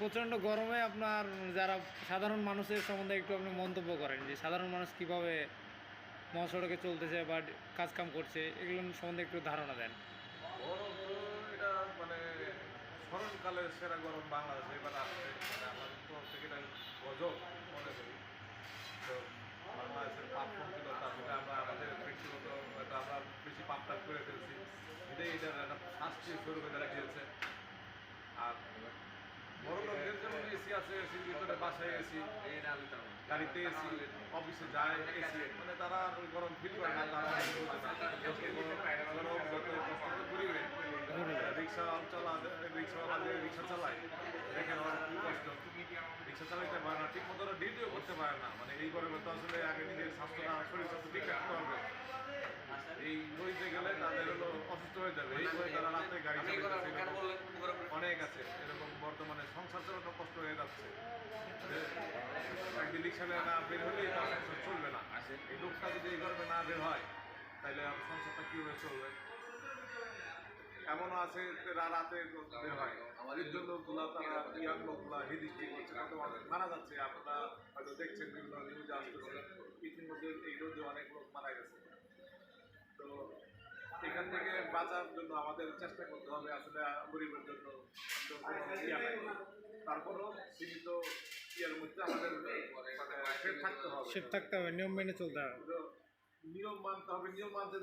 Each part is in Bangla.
প্রচণ্ড গরমে আপনার যারা সাধারণ মানুষের সম্বন্ধে একটু আপনি মন্তব্য করেন যে সাধারণ মানুষ কীভাবে মহাসড়কে চলতেছে বা কাজকাম করছে, এগুলো সম্বন্ধে একটু ধারণা দেন। এটা মানে স্মরণকালের সেরা গরম বাংলাদেশে এবার আসছে। মানে এটা বাংলাদেশের পাপ ছিল তার সাথে আমরা আমাদের ব্যক্তিগত, আমরা বেশি পাপ করে ফেলছি। এটাই এটার একটা শাস্তি স্বরূপে তারা দিয়েছে। যেমন এসি ভিতরে বাসায় এসি গাড়িতে এসি অফিসে যায় এসি মানে তারা গরম ফিল করে না তারা কষ্ট তো ঘুরিবে রিক্সা চলা রিক্সাওয়ালা যে রিক্সা চালায়। দেখেন কষ্ট। রিক্সা চালাইতে পারে না ঠিক মতো ডিউটিও করতে পারে না। মানে এই গরমে তো আসলে আগে নিজের স্বাস্থ্যটা শরীর স্বাস্থ্য ঠিক রাখতে হবে। এই বইতে গেলে তাদের হলো অসুস্থ হয়ে যাবে। এই বই তারা রাতে গাড়ি চালাইতেছে অনেক আছে। এরকম বর্তমানে সংসার চালানো রিক্সা নিয়ে না বের হলেই তার সংসার চলবে না। এই লোকটা যদি এই গরমে না বের হয়, তাহলে সংসারটা কীভাবে চলবে? এমনও আছে রাতে বের হয়। আমাদের লোকগুলা তারা ইয়াং লোকগুলা হিদিষ্টি করছে মারা যাচ্ছে। আপনারা হয়তো দেখছেন বিভিন্ন নিউজে আসতেছে ইতিমধ্যে এই রোদে অনেক লোক মারা গেছে। তো এখান থেকে বাঁচার জন্য আমাদের চেষ্টা করতে হবে। আসলে গরিবের জন্য। তারপরেও সীমিত ইয়ের মধ্যে আমাদের মানে থাকতে হবে। সেফ থাকতে হবে নিয়ম মেনে চলতে হবে। নিয়ম মানতে হবে নিয়ম মানতে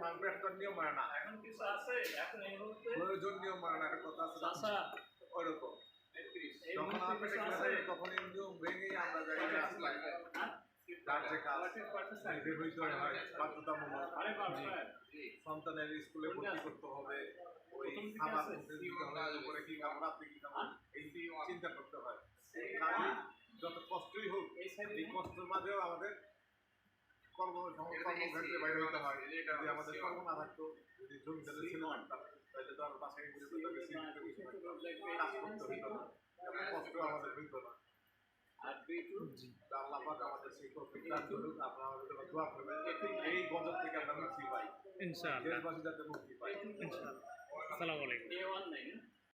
মান পেট তো নিয়ম মানে না। এখন কিছু আছে? এখন এই মুহূর্তে? প্রয়োজন নিয়ম মানে না একটা কথা আছে? আচ্ছা। যখন আমরা তখন এই নিয়ম ভেঙেই আমরা জায়গায় আসলাম যার যে কাজ হইতে হয় বাধ্যতামূলক। সন্তানের স্কুলে ভর্তি করতে হবে। ওই খাবার দিতে হবে কি চিন্তা করতে হয়। কাজে যত কষ্টই হোক এই কষ্টের মাঝেও আমাদের কর্ম কর্মক্ষেত্রে বাইরে হতে হয়। যদি আমাদের কর্ম না থাকতো যদি জমি জলে ছিল তাহলে তো আর বাসায় বসে কাজ করতে হইতো না। কষ্ট আমাদের হইতো না। আর দুই টু তো আল্লাহ পাক আমাদের সেই তৌফিক করুক। আপনারা আমাদের জন্য দোয়া করবেন। এই গজব থেকে আমরা মুক্তি পাই। ইনশাআল্লাহ। দেশবাসী যাতে মুক্তি পাই ইনশাআল্লাহ। আসসালামু আলাইকুম। এ ওয়ান নাইন